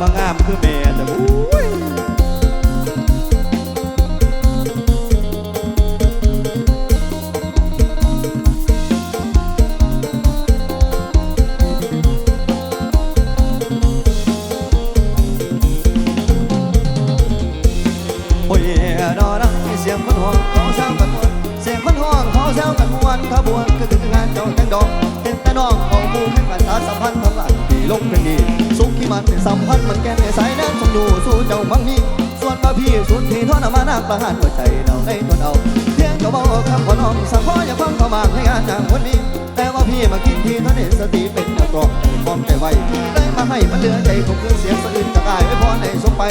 มางามคือแม่แต่อุ้ยโอ้ยดอรักเสียงคนห่วงเขาแซวกันมวนเสียงคนห่วงเขาแซวกันมวนขบวนคือถึงงานเจ้าแตงดอกเห็นแต่น้องเขาบูแข่งกันสารสัมพันธ์ทำลายที่ลงเพลงดีสุขที่ มันสัมพันธ์มันแก่ในสายน้ำสมดูสู้เจ้ามังมีส่วนมาพี่สุดที่ทอดมานักประหารหัวใจเราในตนเอาเพียงก็บอกคำขอน้องสักพออย่าฟังเขามากในงานนางคนนี้ แต่ว่าพี่มาคิดทีเท่านี้สติเป็นนักร้องให้ความใจไวเลยมาให้มันเหลือใจคงคือเสียงสะอื้นจะกายไว้พอในสมไป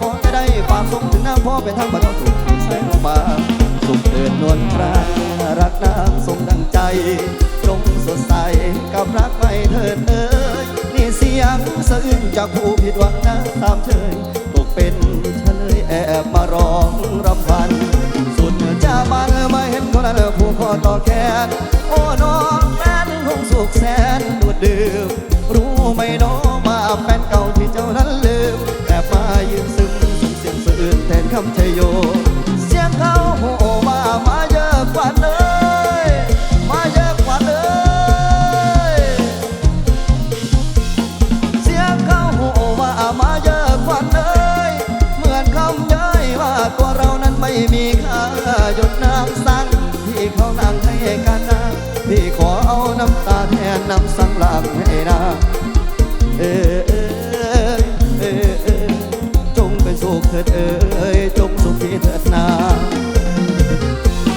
พอจะได้ฝากส่งถึงน้ำพ่อเป็นทางบรรเทาสุขที่ใส่ลงมาสุขเดินนวลพระรักน้ำทรงดังใจจงสดใสกับรักไม่เถิดเอ้ย เสียงสะอื้นจากผู้ผิดหวังนะตามเชยตกเป็นเฉลยแอบมาร้องรำพัน สุดจะบางมาเห็นคนนั้นผู้คอต่อแขนโอ้น้องแฟนคงสุขแสนดูดดื่มรู้ไหมน้องมาแฟนเก่าที่เจ้านั้นลืมแอบมายืนซึมส่งเสียงสะอื้นแทนคำชัยโย เสียงเขาโหมามา น้ำสังหลังให้นะเออเออเออเอจงเป็นสุขเถิดเอ้ยจงสุขีเถิดนา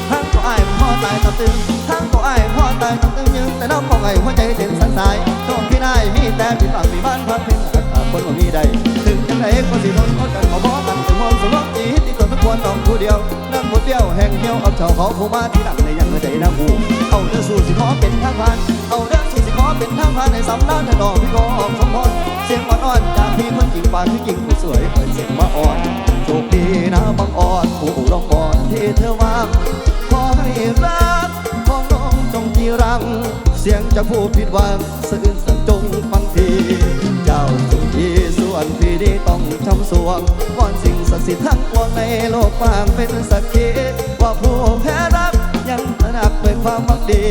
ทั้งก็ไอ้ายพ่อตายตับตึงทั้งก็ไอ้ายพ่อตายตับตึงยังแต่น้ำของไอ้หัวใจเต้นสันสายช่วงที่นายมีแต่ที่ฝั่งที่บ้านพักเพียงแต่ขาดคนบ่มีใดถึงจังไดก็สิทนอดกันขอบอกกันถึงความสมรสีที่ตัวทุกคนต้องผู้เดียวนั่งหมดเดียวแห่งเดียวเอาเจ้าเขาผู้มาที่หลังในยังเมื่อใจนะกูเอาเรื่องสู่สิขอเป็นทางผ่านเอาเรื่องสู่สิขอ เป็นทางผ่านในสำนักถนอมพี่ก็ออกสมพรเสียงอ่อนๆจากพี่คนจริงปานที่จริงผู้สวยเปิดเสียงมาอ่อนโชคดีนะบังอ่อนผู้ร้องอ่อนที่เธอวางขอให้รักของน้องจงจีรัง เสียงจากผู้ผิดหวังสื่อสันจงฟังที เจ้าสุขีส่วนพี่นี้ต้องช้ำสวงวอนสิ่งศักดิ์สิทธิ์ทั้งปวงในโลกฟางเป็นสักขีว่าผู้แพ้รัก ยังตระหนักด้วยความหวังดี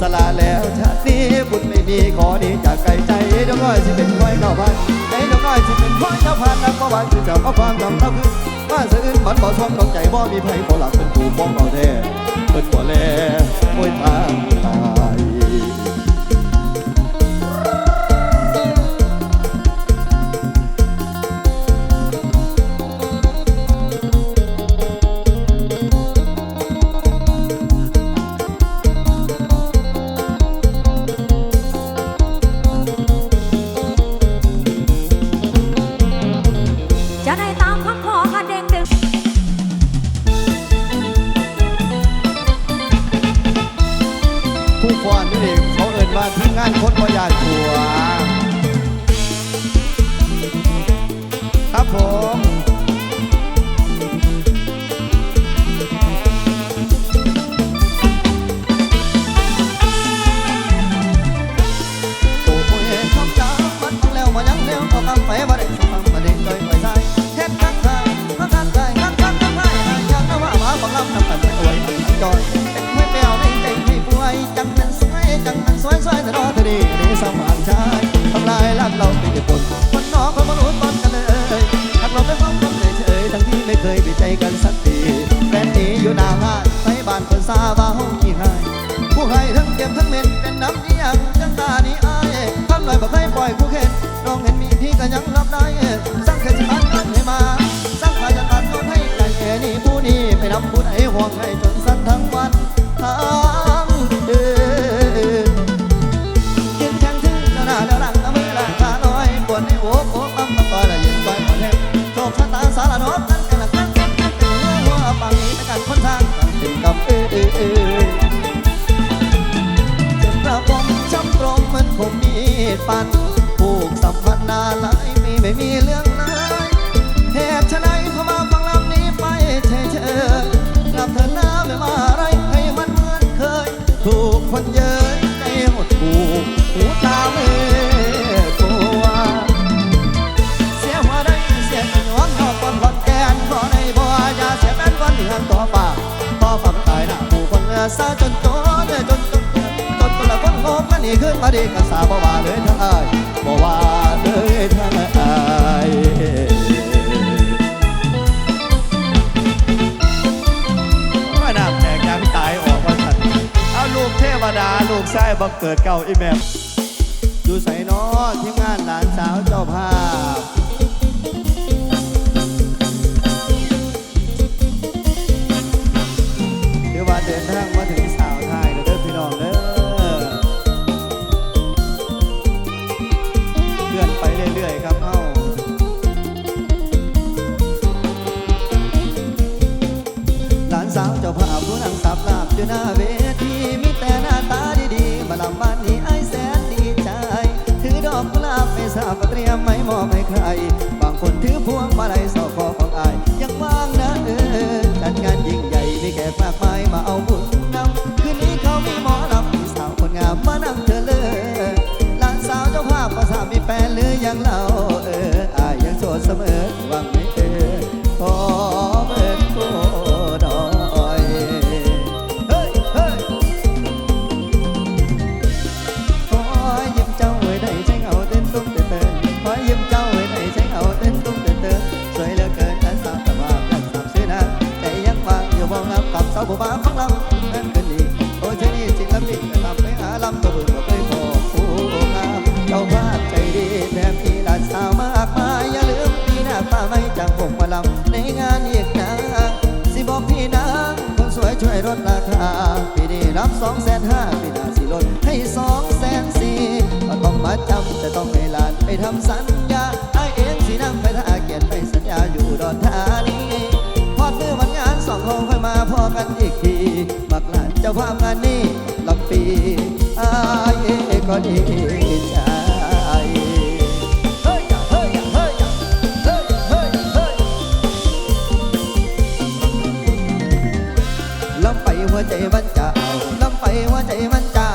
สละแล้วชาตินี้บุญไม่มีขอดีจากไกลใจดอกน้อยสิเป็นคอยเก้าพันใจดอกน้อยสิเป็นคอยเก้าพันนักก็วันคือจะเอาความจำเท่าคือว่าสะอื้นมันบ่ชมต้องใจบ่มีไผบ่หลักเป็นผู้ป้องเอาแท้เปิดบ่แลโอ้ยทาง ปันผูกสัมพันธ์นาหไายม่ไม่มีเรื่องไร้ายเหตุไฉนพอมาฟังลำนี้ไปเฉยเฉยกลับเธอหน้าไม่มาอะไรให้มันเหมือนเคย ถูกคนเยินใจหดหูหูตาเมื่อกลัวเสียหัวได้เสียหัวเขาคนคนแกนขอในบ่อยาเสียแม่นวันที่นต่อป่าต่อป่ามัตายหน้าผู้คนเนื้อซาจนตัวเนื้อจนจนจนจนละคน ผมมันนี่ขึ้นมาดีกันสาบ่าวาเลยทั้งอ้บ่าว่าเลยทั้งอ้ายว่าน้แตกยางตายออกว่าสันเอาลูกเทวดาลูกชายบังเกิดเก่าอีแมมอยู่ใส่น้อที่งานหลานสาวเจ้าภาพถือว่าเดินทางมาถึง อยู่หน้าเวทีมีแต่หน้าตาดีๆมาลำบ้านนี้ไอ้แสนดีใจ ถือดอกกุหลาบไม่ทราบเตรียมไม่มอบให้ใคร บางคนถือพวงมาลัย องแสนห้าปีหน้าสิลดให้สองแสนสี่ก็ต้องมาจำแต่ต้องให้หลานไปทำสัญญาไอเอ็นสีน้ำไปท่าเกียรติไปสัญญาอยู่ดอนธานีพอดมือวันงานสองห้งค่อยมาพอกันอีกทีมักหลานเจ้าภาพงานนี้ลับปีไอเอ็นก็ดีใจ มันจะเอาน้ำไปว่าใจมันจ้า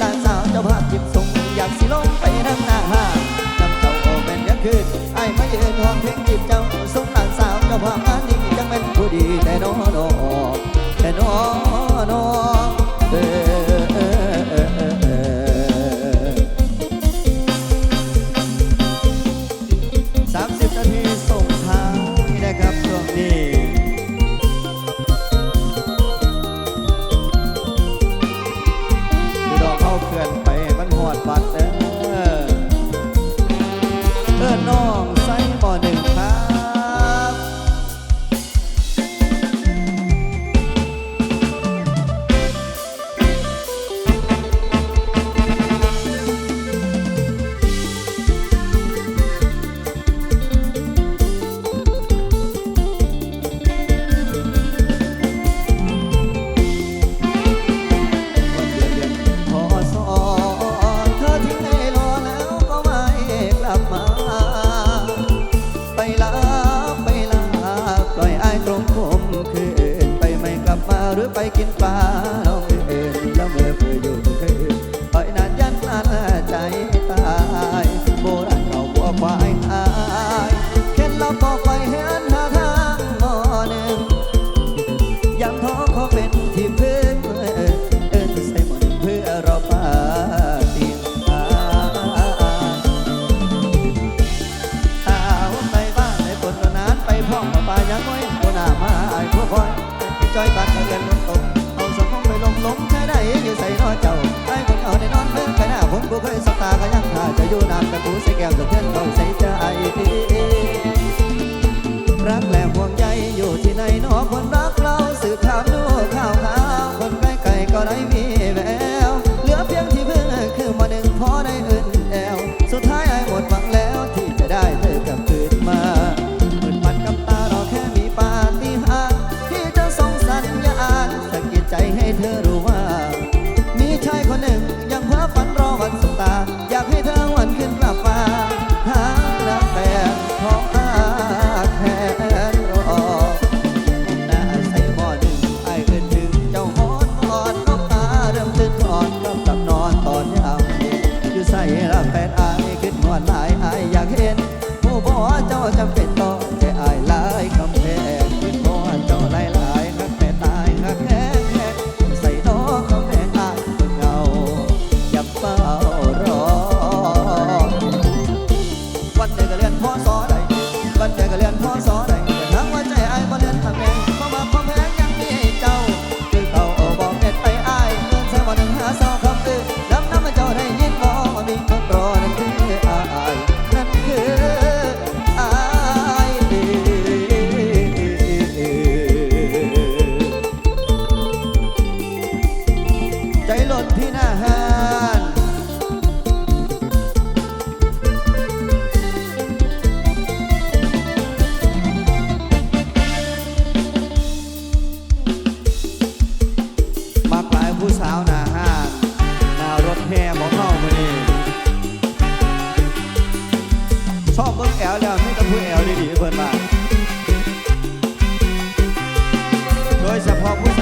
ด้านสาวเจ้าภาพจิบส่งอยากสิลงไปนั่งหน้าห้างนำเจ้าโอเป็นยัขึ้นไอ้ไม่เห็นห้องเพ่งจิบเจ้าส่งหลานสาวเจ้าภาพงานนี้จังเป็นผู้ดีแต่น้องอแต่น้อง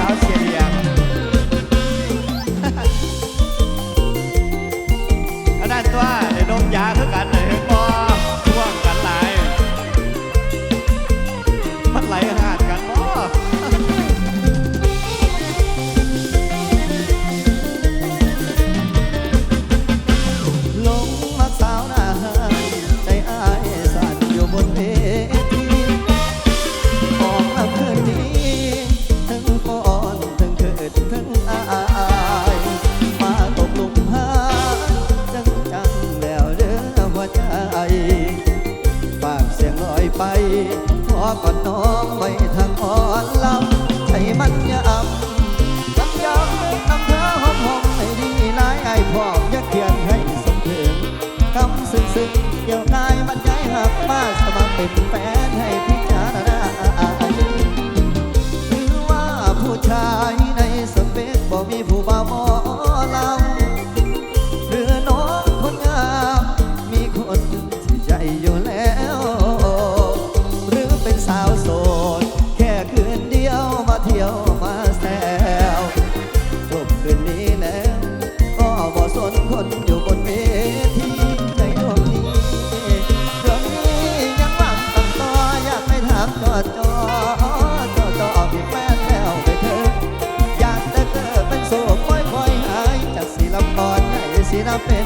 Australia. อำยังยำเภอหอมหอมให้ดีหลายไอ้พ่ออย่าเขียนให้สมถึงคำซึ้งๆเกี่ยวกายมันย้าหักมาสมัครเป็นแฟนให้ happen.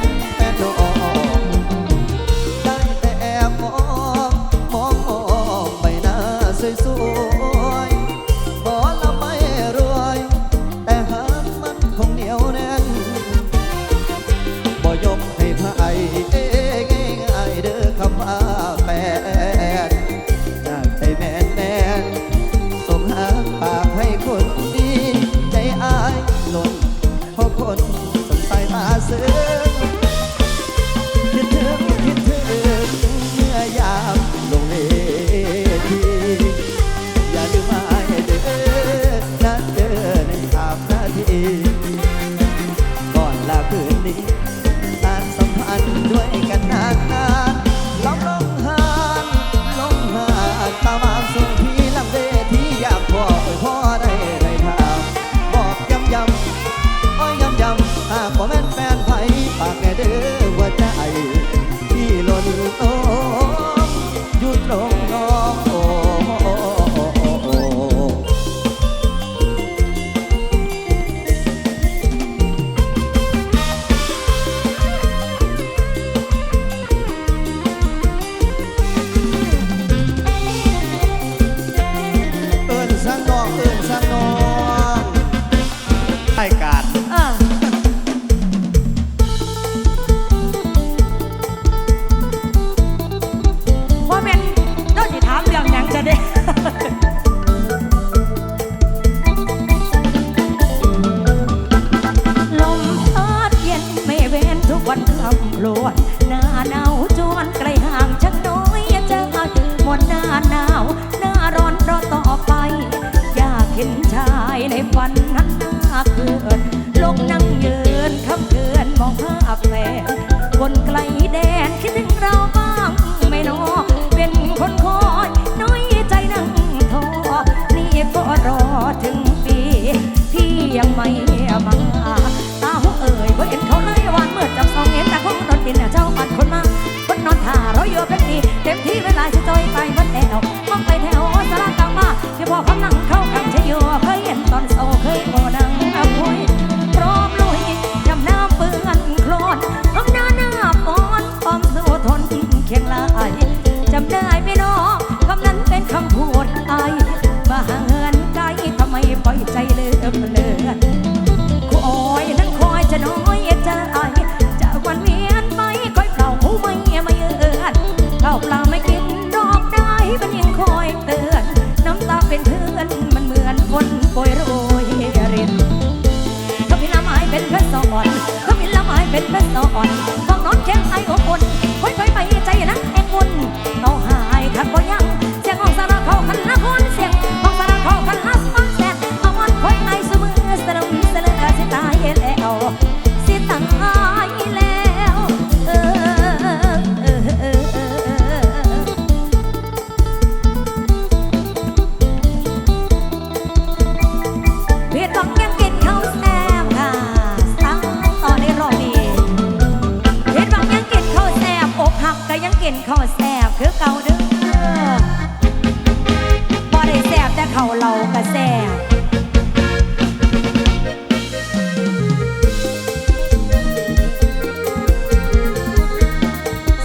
เรากระแส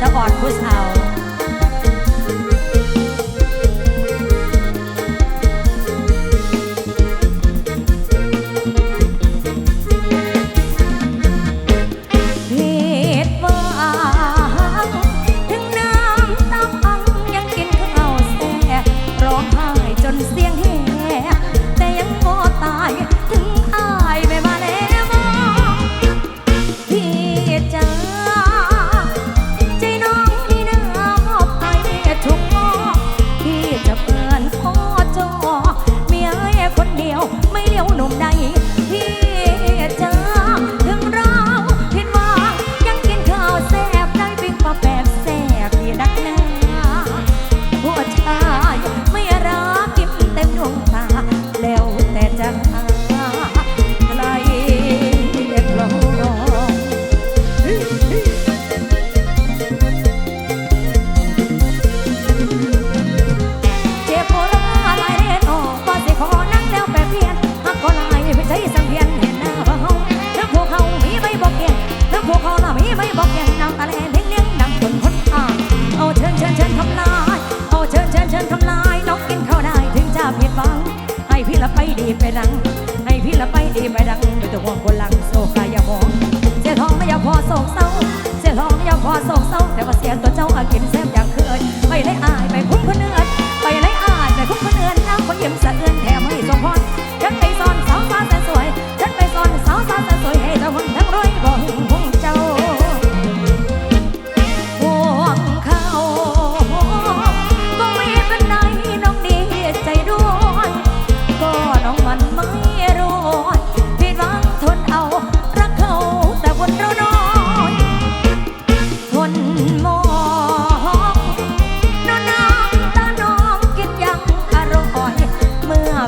สะออดผู้ ผิดหวังให้พี่ละไปดีไปดัง ให้พี่ละไปดีไปดังไม่ต้องห่วงคนหลังโซคายามองเสียทองไม่อยากพอโศกเศร้า เสียทองไม่อยากพอโศกเศร้า แต่ว่าเสียตัวเจ้าอากินแซ่บอยาง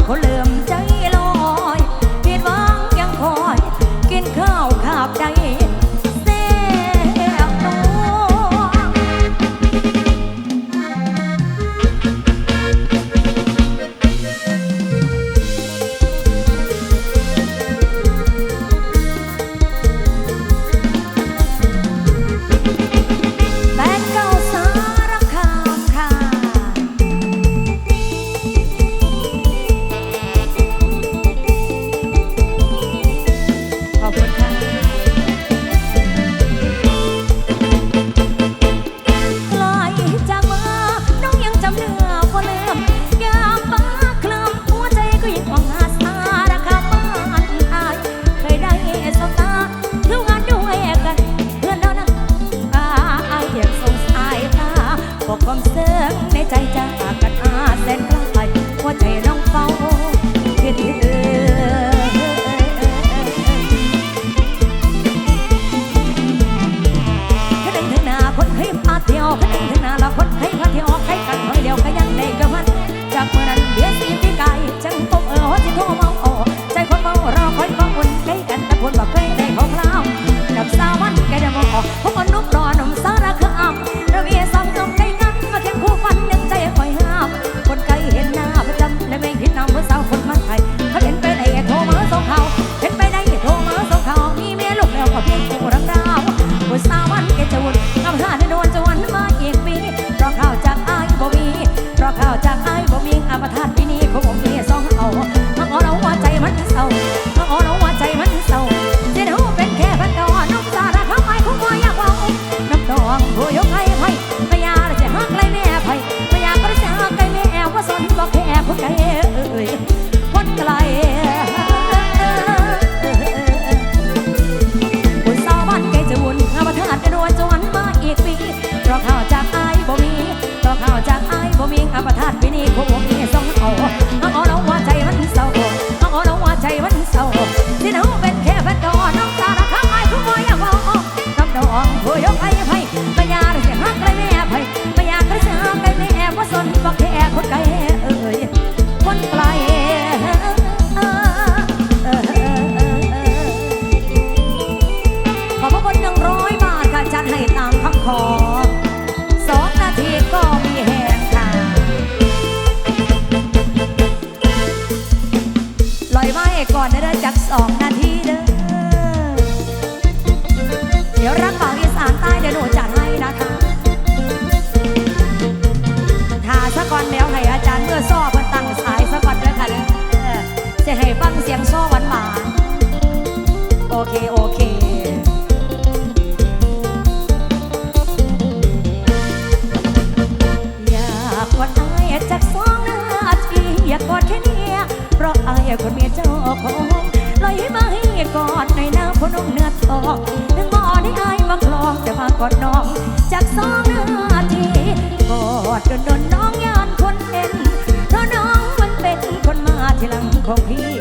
colegas. ค โอเค อยากกอดอายจากสองนาที อยากกอดแค่เนี้ยเพราะอายคนเมียเจ้าของลอยมาให้กอดในน้ำพนงเนื้อทองถึงบ่อได้อายมาคลองจะพากอดน้อง จากสองนาทีกอดจนโดนน้องยานคนเอ็นเพราะน้องมันเป็นคนมาที่หลังของพี่